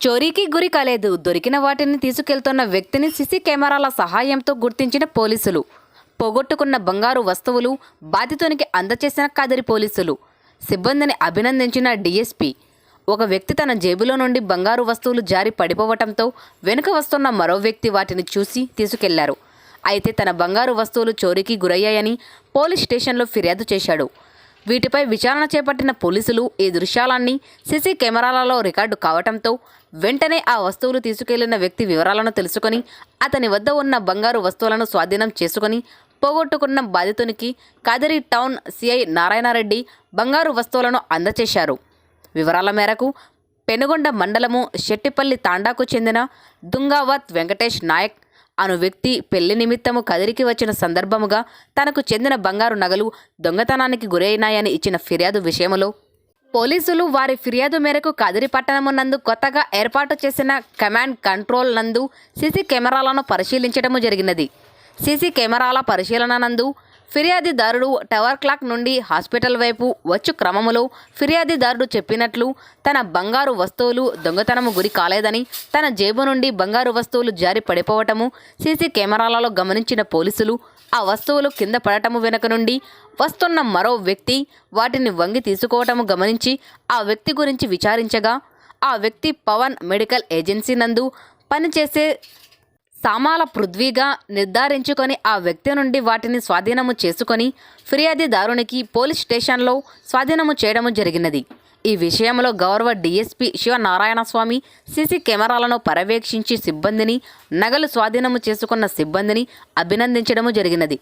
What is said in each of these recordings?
చోరీకి గురి కాలేదు. దొరికిన వాటిని తీసుకెళ్తున్న వ్యక్తిని సిసి కెమెరాల సహాయంతో గుర్తించిన పోలీసులు. పోగొట్టుకున్న బంగారు వస్తువులు బాధితునికి అందచేసిన కదిరి పోలీసులు. సిబ్బందిని అభినందించిన డీఎస్పీ. ఒక వ్యక్తి తన జేబులో నుండి బంగారు వస్తువులు జారి పడిపోవటంతో వెనుక వస్తున్న మరో వ్యక్తి వాటిని చూసి తీసుకెళ్ళారు. అయితే తన బంగారు వస్తువులు చోరీకి గురయ్యాయని పోలీస్ స్టేషన్లో ఫిర్యాదు చేశాడు. వీటిపై విచారణ చేపట్టిన పోలీసులు ఈ దృశ్యాలన్నీ సీసీ కెమెరాలలో రికార్డు కావటంతో వెంటనే ఆ వస్తువులు తీసుకెళ్ళిన వ్యక్తి వివరాలను తెలుసుకొని అతని వద్ద ఉన్న బంగారు వస్తువులను స్వాధీనం చేసుకొని పోగొట్టుకున్న బాధితునికి కాదరి టౌన్ సిఐ నారాయణరెడ్డి బంగారు వస్తువులను అందచేశారు. వివరాల మేరకు పెనుగొండ మండలము శెట్టిపల్లి తాండాకు చెందిన దుంగావత్ వెంకటేష్ నాయక్ అను వ్యక్తి పెళ్ళి నిమిత్తము కదిరికి వచ్చిన సందర్భముగా తనకు చెందిన బంగారు నగలు దొంగతనానికి గురైనాయని ఇచ్చిన ఫిర్యాదు విషయములో పోలీసులు వారి ఫిర్యాదు మేరకు కదిరి పట్టణము నందు కొత్తగా ఏర్పాటు చేసిన కమాండ్ కంట్రోల్ నందు సీసీ కెమెరాలను పరిశీలించడము జరిగినది. సీసీ కెమెరాల పరిశీలన నందు ఫిర్యాదిదారుడు టవర్ క్లాక్ నుండి హాస్పిటల్ వైపు వచ్చు క్రమములో ఫిర్యాదిదారుడు చెప్పినట్లు తన బంగారు వస్తువులు దొంగతనము గురి కాలేదని తన జేబు నుండి బంగారు వస్తువులు జారి పడిపోవటము సీసీ కెమెరాలలో గమనించిన పోలీసులు ఆ వస్తువులు కింద పడటము వెనుక నుండి వస్తున్న మరో వ్యక్తి వాటిని వంగి తీసుకోవటము గమనించి ఆ వ్యక్తి గురించి విచారించగా ఆ వ్యక్తి పవన్ మెడికల్ ఏజెన్సీ నందు పనిచేసే సామాల పృథ్వీగా నిర్ధారించుకొని ఆ వ్యక్తి నుండి వాటిని స్వాధీనము చేసుకొని ఫిర్యాదిదారునికి పోలీస్ స్టేషన్లో స్వాధీనము చేయడము జరిగినది. ఈ విషయంలో గౌరవ డీఎస్పీ శివనారాయణ స్వామి సీసీ కెమెరాలను పర్యవేక్షించి సిబ్బందిని నగలు స్వాధీనము చేసుకున్న సిబ్బందిని అభినందించడము జరిగినది.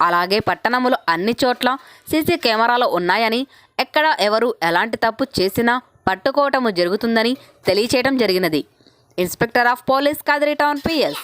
అలాగే పట్టణములో అన్ని చోట్ల సీసీ కెమెరాలు ఉన్నాయని ఎక్కడ ఎవరు ఎలాంటి తప్పు చేసినా పట్టుకోవటము జరుగుతుందని తెలియచేయడం జరిగినది. Inspector of police Kadiri town PS